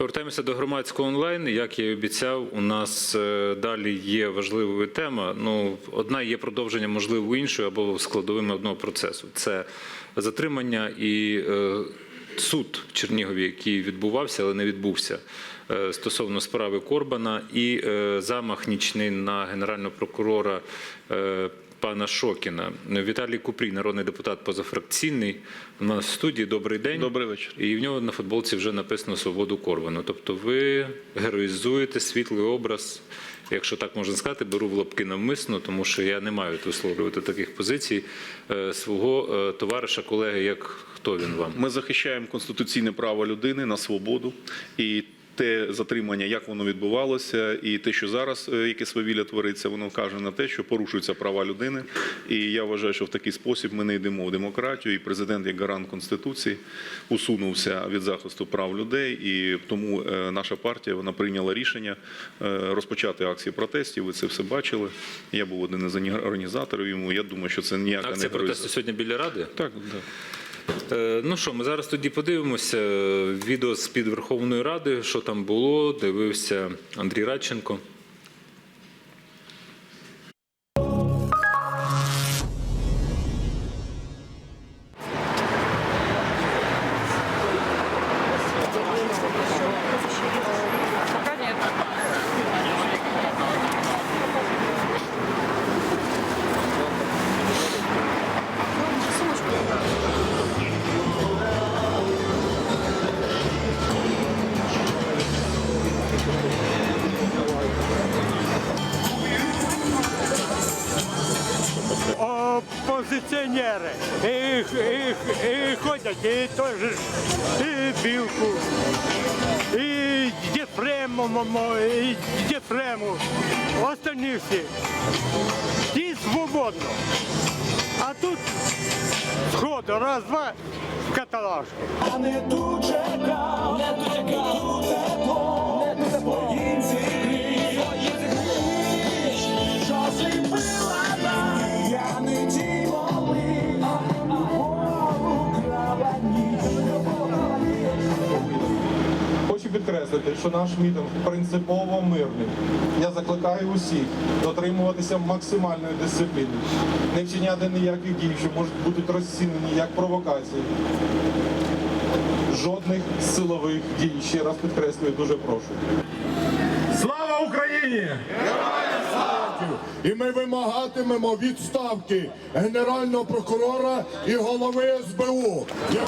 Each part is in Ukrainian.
Повертаємося до громадського онлайн. Як я і обіцяв, у нас е, далі є важливою тема. Ну, одна є продовження, можливо, іншої або складовими одного процесу. Це затримання і е, суд в Чернігові, який відбувався, але не відбувся. е, Стосовно справи Корбана і замах нічний на генерального прокурора пана Шокіна. Віталій Купрій, народний депутат позафракційний, у нас в студії. Добрий день. Добрий вечір. І в нього на футболці вже написано Свободу Корбану. Тобто ви героїзуєте світлий образ, якщо так можна сказати, беру в лапки навмисно, тому що я не маю висловлювати таких позицій е, свого е, товариша, колеги, як хто він вам. Ми захищаємо конституційне право людини на свободу і. Те затримання, як воно відбувалося, і те, що зараз е, яке свавілля твориться, воно вкаже на те, що порушуються права людини. І я вважаю, що в такий спосіб ми не йдемо в демократію. І президент, як гарант конституції, усунувся від захисту прав людей. І тому е, наша партія вона прийняла рішення е, розпочати акції протестів. Ви це все бачили. Я був один із організаторів йому. Я думаю, що це ніяка не Акція протесту сьогодні біля ради. Так, так. Е, Ну що, ми зараз тоді подивимося е, відео з під Верховної Ради, що там було. Дивився Андрій Радченко. Ходять, і той же, ж, і Білку, і Єфремов, і Єфремов, остальні всі. Ті свободно. А тут сходу, раз, два, в каталажку. Я не тут чекав, не чекав, тепло, не своїм зігрів, підкреслити, що наш мітинг принципово мирний. Я закликаю усіх дотримуватися максимальної дисципліни, не вчиняти ніяких дій, що можуть бути розцінені як провокації. Жодних силових дій. Ще раз підкреслюю, дуже прошу. Слава Україні! І ми вимагатимемо відставки генерального прокурора і голови СБУ. які-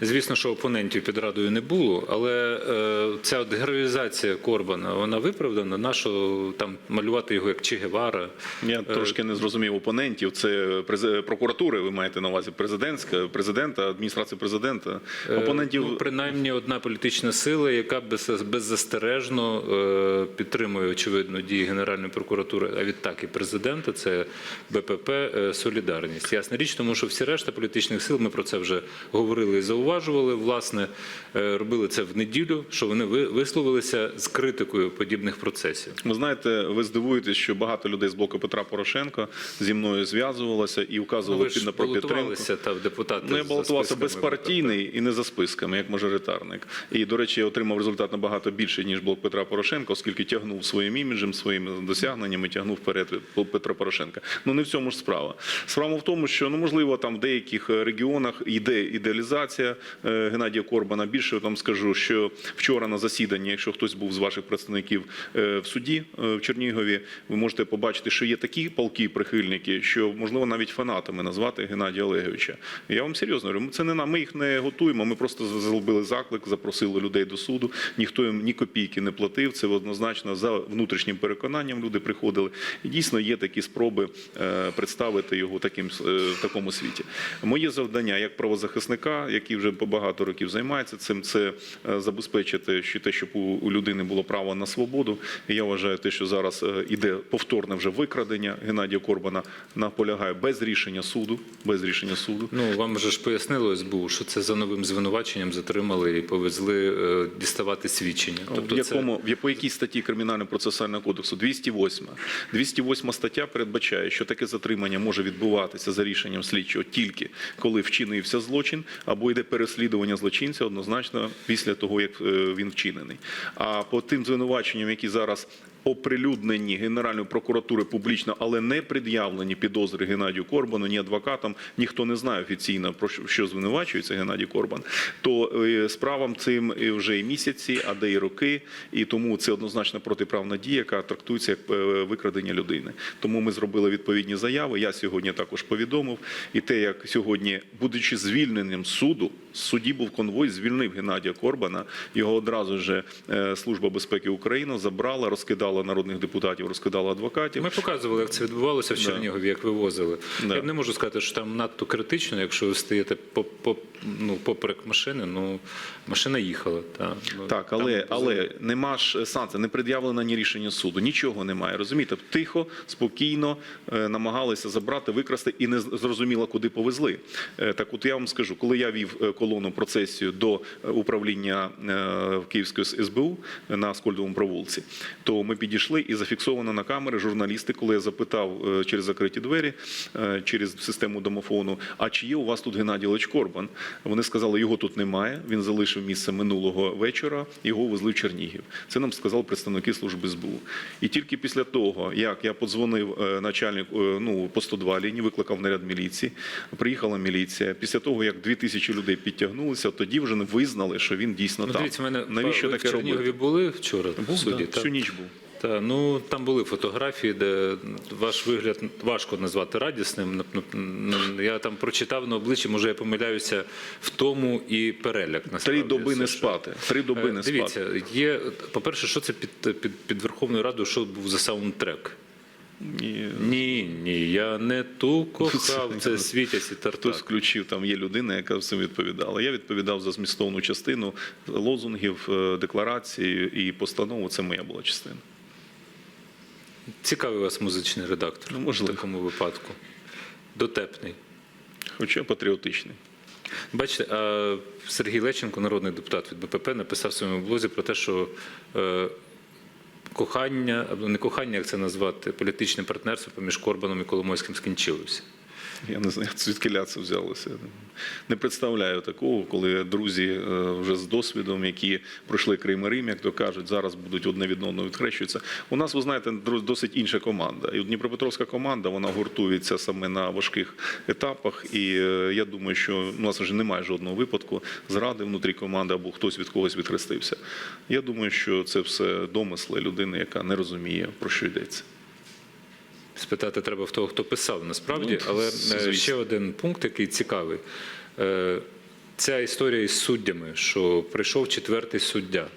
Звісно, що опонентів під радою не було, але е, ця от героїзація Корбана, вона виправдана. Нащо там малювати його як Че Гевара? Я трошки не зрозумів опонентів. Це прокуратури, ви маєте на увазі президентська, президента, адміністрація президента. Опонентів Ну, принаймні одна політична сила, яка без, беззастережно е, підтримує очевидно дії Генеральної прокуратури, а відтак і президента, це БПП е, Солідарність. Ясна річ, тому що всі решта політичних сил, ми про це вже говорили і зауважували. Власне, е, робили це в неділю, що вони ви- висловилися з критикою подібних процесів. ви знаєте, ви здивуєтесь, що багато людей з блоку Петра Порошенка зі мною зв'язувалося і Ну, вказували ви ж під про підтримку. та в депутати. Ну, я балотувався безпартійний і не за списками, як мажоритарник. І, до речі, я отримав результат набагато більше, ніж блок Петра Порошенка, оскільки тягнув своїм іміджем, своїми досягненнями, тягнув вперед Петра Порошенка. Ну не в цьому ж справа. Справа в тому, що ну можливо там в деяких е, регіонах йде ідеалізація Геннадія Корбана. Більше вам скажу, що вчора на засіданні, якщо хтось був з ваших представників е, в суді е, в Чернігові, ви можете побачити, що є такі палки прихильники, що можливо навіть фанатами назвати Геннадія Олеговича. Я вам серйозно говорю, це не нам. Ми їх не готуємо. Ми просто зробили заклик, запросили людей до суду. Ніхто їм ні копійки не платив. Це однозначно за внутрішнім переконанням. Люди приходили. І дійсно є такі спроби е, представити його таким е, в такому світі. Моє завдання як правозахисника, який вже вже багато років займається цим. Це е, забезпечити що те, щоб у, людини було право на свободу. І я вважаю, те, що зараз е, іде повторне вже викрадення Геннадія Корбана, наполягає без рішення суду. Без рішення суду. Ну вам вже ж пояснило СБУ, що це за новим звинуваченням затримали і повезли е, діставати свідчення. в якому в по якій статті кримінального процесуального кодексу 208. 208 стаття передбачає, що таке затримання може відбуватися за рішенням слідчого тільки коли вчинився злочин або йде переслідування злочинця однозначно після того, як е, він вчинений. А по тим звинуваченням, які зараз оприлюднені Генеральною прокуратурою публічно, але не пред'явлені підозри Геннадію Корбану, ні адвокатам, ніхто не знає офіційно про що- звинувачується Геннадій Корбан, то е, справам цим вже і місяці, а де і роки, і тому це однозначно протиправна дія, яка трактується як е, викрадення людини. Тому ми зробили відповідні заяви. Я сьогодні також повідомив. І те, як сьогодні, будучи звільненим суду, з судді був конвой, звільнив Геннадія Корбана. Його одразу ж е, Служба безпеки України забрала, розкидала народних депутатів, розкидала адвокатів. Ми показували, як це відбувалося в Чернігові, як вивозили. Да. Я не можу сказати, що там надто критично, якщо ви стоїте по, по, ну, поперек машини, ну машина їхала. Та. Ну, Так, але, але нема ж санкцій, не пред'явлено ні рішення суду, нічого немає. Розумієте, тихо, спокійно е, намагалися забрати, викрасти і не зрозуміло, куди повезли. Е, Так, от я вам скажу, коли я вів е, колону процесію до е, управління е, Київської СБУ на Скольдовому провулці, то ми підійшли і зафіксовано на камери журналісти, коли я запитав е, через закриті двері, е, через систему домофону, а чи є у вас тут Геннадій Лич Корбан? Вони сказали, його тут немає. Він залишив місце минулого вечора. Його везли в Чернігів. Це нам сказали представники служби СБУ. І тільки після того, як я подзвонив е, начальнику е, ну, по 102 лінії, викликав наряд міліції, приїхала міліція. Після того, як 2000 людей підтягнулися, тоді вже не визнали, що він дійсно Ну, там. дивіться, мене Навіщо ви таке в Чернігові робити? були вчора в Був, суді? да, так? всю ніч був. Та, ну там були фотографії, де ваш вигляд важко назвати радісним. Я там прочитав на обличчі, може я помиляюся в тому і переляк. Три доби не спати. Три доби Е, не Дивіться, спати. є, по-перше, що це під, під, під Верховною Радою, що був за саундтрек? І Ні, ні, я не ту кохав, це світязь і Хтось тартак. включив, там є людина, яка всім відповідала. Я відповідав за змістовну частину лозунгів, е, декларації і постанову. Це моя була частина. Цікавий у вас музичний редактор Ну, можливо. в такому випадку. Дотепний. Хоча патріотичний. Бачите, а Сергій Лещенко, народний депутат від БПП, написав в своєму блозі про те, що е, кохання, або не кохання, як це назвати, політичне партнерство поміж Корбаном і Коломойським скінчилося. Я не знаю, звідки це взялося. Не представляю такого, коли друзі е, вже з досвідом, які пройшли Крим і Рим, як то кажуть, зараз будуть одне від одного відхрещуються. У нас, ви знаєте, досить інша команда. І Дніпропетровська команда вона гуртується саме на важких етапах. І е, я думаю, що у нас вже немає жодного випадку зради внутрі команди або хтось від когось відхрестився. Я думаю, що це все домисли людини, яка не розуміє про що йдеться. Спитати треба в того, хто писав насправді, Ну, але е, звісно. ще один пункт, який цікавий. Е, Ця історія із суддями, що прийшов четвертий суддя.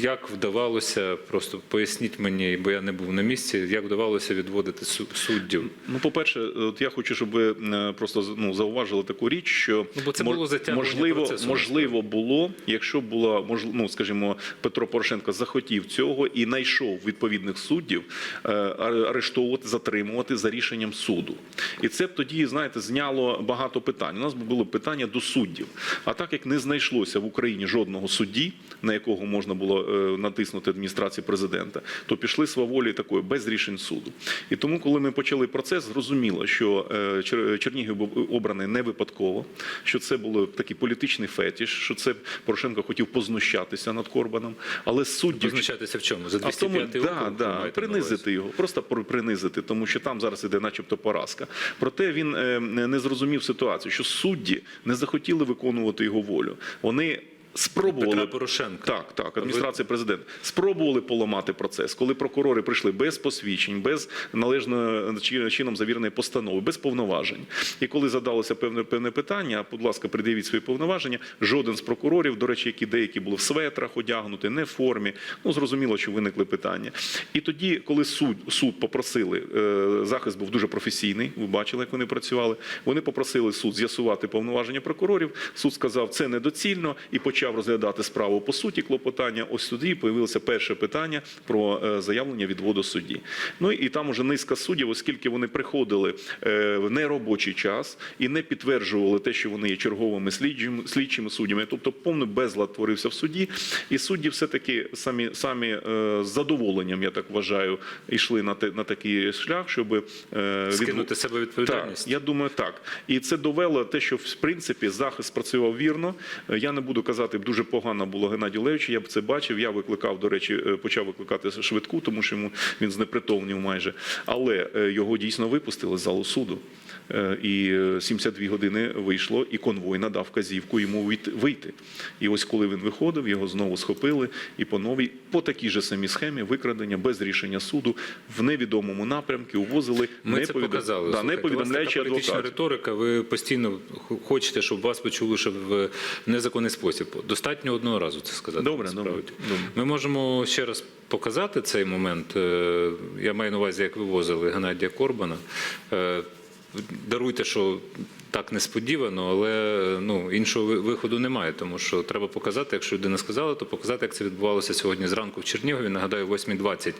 Як вдавалося, просто поясніть мені, бо я не був на місці, як вдавалося відводити су- суддів? Ну, по-перше, от я хочу, щоб ви е, просто ну, зауважили таку річ, що Ну, бо це було можливо, процесу, можливо було, якщо була мож- ну, скажімо, Петро Порошенко захотів цього і знайшов відповідних суддів е, арештовувати, затримувати за рішенням суду. І це б тоді, знаєте, зняло багато питань. У нас було питання до суддів. А так як не знайшлося в Україні жодного судді, на якого можна було натиснути адміністрації президента, то пішли сваволі такої без рішень суду. І тому, коли ми почали процес, зрозуміло, що е, Чер- Чернігів був обраний не випадково, що це було такий політичний фетіш, що це Порошенко хотів познущатися над Корбаном, але суддів Позначатися в чому? За а тому, 205 да, да, принизити його, просто пр- принизити, тому що там зараз іде начебто поразка. Проте він е, не зрозумів ситуацію, що судді не захотіли виконувати його волю. Вони спробували Петра Порошенка. Так, так, адміністрація президента спробували поламати процес, коли прокурори прийшли без посвідчень, без належно чином завіреної постанови, без повноважень. І коли задалося певне певне питання, будь ласка, придивіть свої повноваження. Жоден з прокурорів, до речі, які деякі були в светрах одягнути, не в формі. Ну зрозуміло, що виникли питання. І тоді, коли суд суд попросили, е, захист був дуже професійний. Ви бачили, як вони працювали. Вони попросили суд з'ясувати повноваження прокурорів. Суд сказав, це недоцільно і почав розглядати справу по суті клопотання. Ось тоді появилося перше питання про е, заявлення відводу судді. Ну і там уже низка суддів, оскільки вони приходили е, в неробочий час і не підтверджували те, що вони є черговими слідчими, суддями, тобто повний безлад творився в суді. І судді все-таки самі, самі е, з задоволенням, я так вважаю, йшли на, те, на такий шлях, щоб е, Скинути себе відповідальність. так, я думаю, так. І це довело те, що в принципі захист працював вірно. Я не буду казати, дуже погано було Геннадію Левичу. Я б це бачив. Я викликав, до речі, е, почав викликати швидку, тому що йому він знепритомнів майже. Але е, його дійсно випустили з залу суду. Е, І е, 72 години вийшло, і конвой надав вказівку йому вийти-. І ось коли він виходив, його знову схопили і по новій, по такій же самій схемі викрадення без рішення суду в невідомому напрямку увозили Ми не це повідом- показали. Да, не повідомляючи політична адвокат. риторика. Ви постійно хочете, щоб вас почули ще в незаконний спосіб. Достатньо одного разу це сказати. Добре, добре, добре. Ми можемо ще раз показати цей момент. Е, Я маю на увазі, як вивозили Геннадія Корбана. Даруйте, що так несподівано, але ну іншого виходу немає, тому що треба показати, якщо людина сказала, то показати, як це відбувалося сьогодні зранку в Чернігові. Нагадаю, о 8.20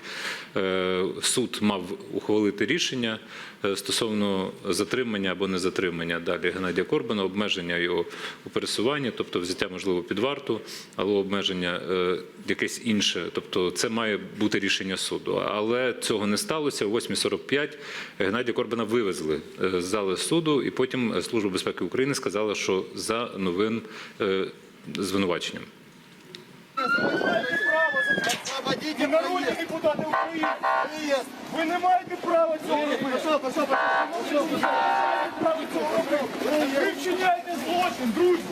е, суд мав ухвалити рішення е, стосовно затримання або не затримання далі Геннадія Корбана, обмеження його у пересуванні, тобто взяття можливо під варту, або обмеження е, якесь інше. Тобто це має бути рішення суду. Але цього не сталося. О 8.45 Геннадія Корбана вивезли з зали суду, і потім Служба безпеки України сказала, що за новим е, звинуваченням. Ви народні депутати України. Ви не маєте права цього робити. Ви вчиняєте злочин, друзі.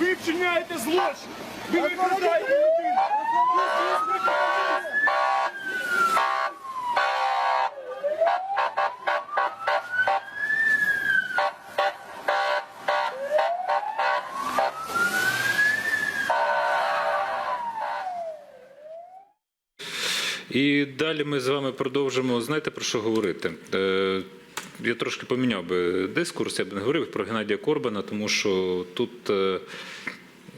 Ви вчиняєте злочин. Ви викрадаєте людину. І далі ми з вами продовжимо. Знаєте про що говорити? Е, Я трошки поміняв би дискурс, я б не говорив про Геннадія Корбана, тому що тут, е,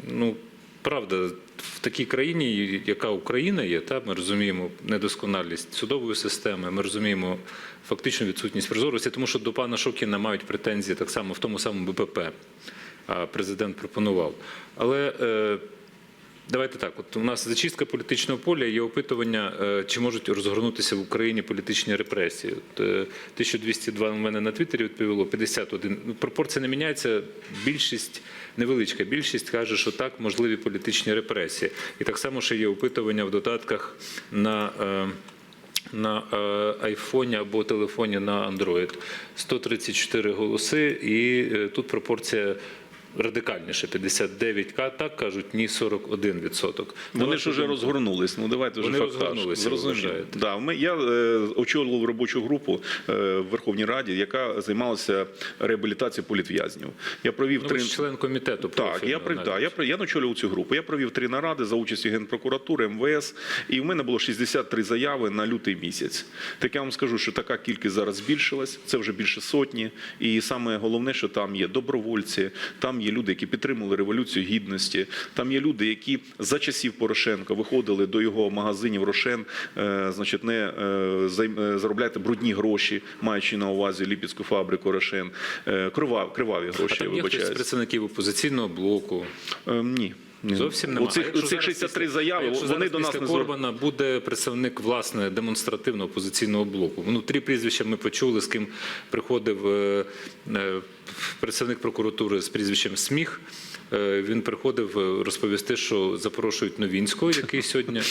ну, правда, в такій країні, яка Україна є, та, ми розуміємо недосконалість судової системи, ми розуміємо фактичну відсутність прозорості, тому що до пана Шокіна мають претензії так само в тому самому БПП. А президент пропонував. Але е, Давайте так. От у нас зачистка політичного поля є опитування, е, чи можуть розгорнутися в Україні політичні репресії. От, е, 1202 у мене на Твіттері відповіло, 51. Ну, пропорція не міняється. Більшість невеличка більшість каже, що так можливі політичні репресії. І так само ще є опитування в додатках на. е, на е, айфоні або телефоні на Android 134 голоси, і е, тут пропорція радикальніше 59 так кажуть, ні 41 відсоток. Вони ж вже розгорнулись. Ну давайте вже Вони розгорнулися. Да, ми, я е, очолював робочу групу е, в Верховній Раді, яка займалася реабілітацією політв'язнів. Я провів Ну, три член комітету. Так, я да, я при- я очолював цю групу. Я провів три наради за участі Генпрокуратури, МВС, і в мене було 63 заяви на лютий місяць. Так я вам скажу, що така кількість зараз збільшилась. Це вже більше сотні. І саме головне, що там є добровольці, там є люди, які підтримували революцію гідності. Там є люди, які за часів Порошенка виходили до його магазинів Рошен, е, значить, не е, е, заробляти брудні гроші, маючи на увазі ліпецьку фабрику Рошен, крива- криваві А гроші. там є хтось з представників опозиційного блоку. Е, Ні. Зовсім немає. У цих, у цих 63 після- заяви, вони зараз до нас після не. Корбана буде представник власне демонстративно опозиційного блоку. Ну, три прізвища ми почули, з ким приходив е, е, представник прокуратури з прізвищем Сміх. Е, Він приходив е, розповісти, що запрошують Новінського, який сьогодні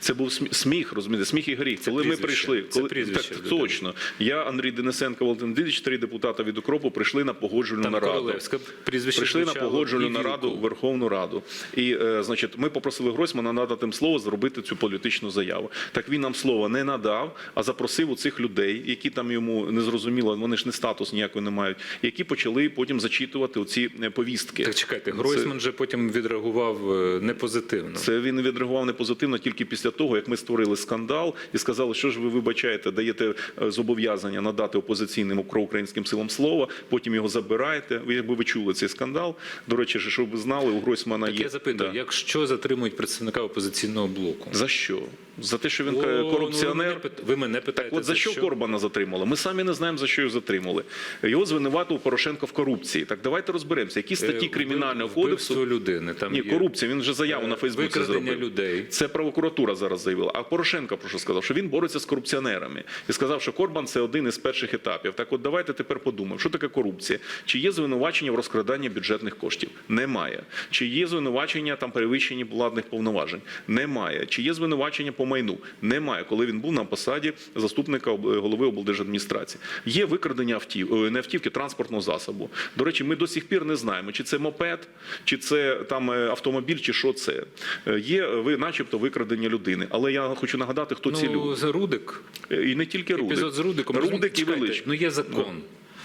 Це був сміх, розумієте, сміх і гріх. Коли ми прийшли, Це прізвище так, точно. Я, Андрій Денисенко, Валентин Дидич, три депутата від укропу прийшли на погоджувальну там нараду. Королевська прізвище Прийшли на погоджувальну нараду Верховну Раду. І, е, значить, ми попросили Гройсмана надати їм слово зробити цю політичну заяву. Так він нам слово не надав, а запросив у цих людей, які там йому не зрозуміло, вони ж не статус ніякий не мають, які почали потім зачитувати оці е, повістки. Так чекайте, Гройсман же потім відреагував е, непозитивно. Це він відреагував не позитивно тільки після того, як ми створили скандал і сказали, що ж ви вибачаєте, даєте е, зобов'язання надати опозиційним проукраїнським силам слово, потім його забираєте. Ви якби ви чули цей скандал. До речі, щоб ви знали, у Гройсмана Так є я запитую, Да. якщо затримують представника опозиційного блоку? за що? За те, що він О, е, ну, ви корупціонер. мене пит- Ви мене питаєте, От за що Корбана затримали? Ми самі не знаємо, за що його затримали. Його звинуватив Порошенко в корупції. Так давайте розберемося, які статті Е, кримінального вбив- кодексу. людини. Там Ні, є корупція. Він вже заяву е, на Фейсбуці викрадення зробив. людей. Це прокуратура зараз заявила. А Порошенко про що сказав? Що він бореться з корупціонерами і сказав, що Корбан це один із перших етапів. Так, от давайте тепер подумаємо, що таке корупція? Чи є звинувачення в розкраданні бюджетних коштів? Немає. Чи є звинувачення там перевищенні владних повноважень? Немає. Чи є звинувачення по майну? Немає. Коли він був на посаді заступника об- голови облдержадміністрації. Є викрадення автів, е, не автівки, транспортного засобу. До речі, ми до сих пір не знаємо, чи це мопед, чи це там е, автомобіль, чи що це. Е, Є ви, начебто, викрадення людини. Але я хочу нагадати, хто ці Ну, люди. за Рудик. Е, І не тільки Рудик. Епізод з Рудиком. Рудик і Велич. Ну є закон.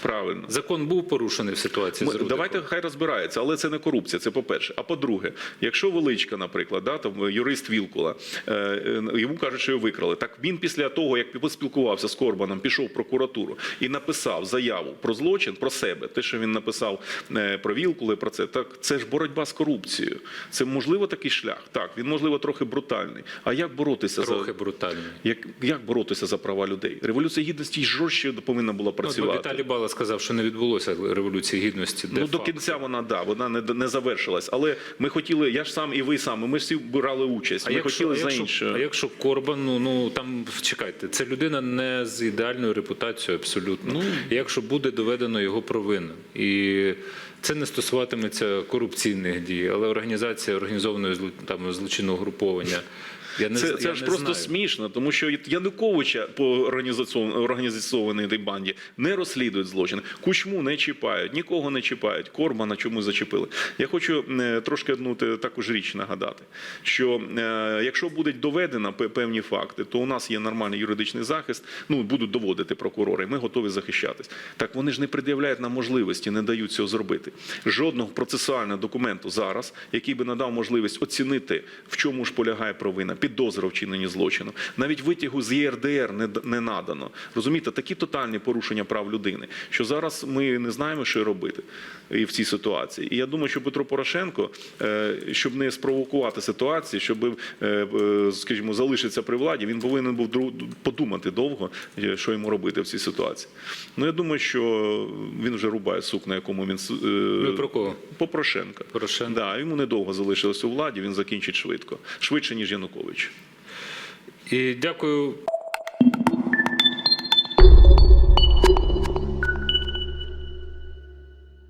Правильно. Закон був порушений в ситуації Ми- з Рудиком. давайте хай розбирається, але це не корупція. Це по-перше. А по-друге, якщо величка, наприклад, да, там юрист Вілкула, е, е, йому кажуть, що його викрали. Так він після того, як поспілкувався з Корбаном, пішов в прокуратуру і написав заяву про злочин про себе. Те, що він написав е, про Вілкули, про це так це ж боротьба з корупцією. Це можливо такий шлях. Так, він можливо трохи брутальний. А як боротися Трохи за брутальний. як, як боротися за права людей? Революція гідності жорстче повинна була Ну, працювати. Віталій Бала сказав, що не відбулося революції гідності. Ну до кінця вона да, вона не, не завершилась. Але ми хотіли, я ж сам і ви сам, ми всі брали участь. А ми якщо, хотіли а, за інше. а якщо Корбан, ну, ну там чекайте, це людина не з ідеальною репутацією абсолютно. Ну. якщо буде доведено його провина. І це не стосуватиметься корупційних дій, але організація організованої там, злочинного груповання. Я не, Це, це я ж не просто знаю. смішно, тому що Януковича по організаційній тій банді не розслідують злочини. Кучму не чіпають, нікого не чіпають. Корбана чомусь зачепили. Я хочу е, трошки одну також річ нагадати, що е, якщо будуть доведено певні факти, то у нас є нормальний юридичний захист. Ну будуть доводити прокурори. Ми готові захищатись. Так вони ж не пред'являють нам можливості, не дають цього зробити. Жодного процесуального документу зараз, який би надав можливість оцінити, в чому ж полягає провина, підозра вчиненні злочину. Навіть витягу з ЄРДР не, не надано. Розумієте, такі тотальні порушення прав людини, що зараз ми не знаємо, що робити і в цій ситуації. І я думаю, що Петро Порошенко, е, щоб не спровокувати ситуацію, щоб, е, е, скажімо, залишитися при владі, він повинен був подумати довго, е, що йому робити в цій ситуації. Ну я думаю, що він вже рубає сук, на якому він е, Ви про кого? по Порошенка. Порошенка. Да, йому недовго залишилось у владі, він закінчить швидко. Швидше, ніж Янукович. І дякую.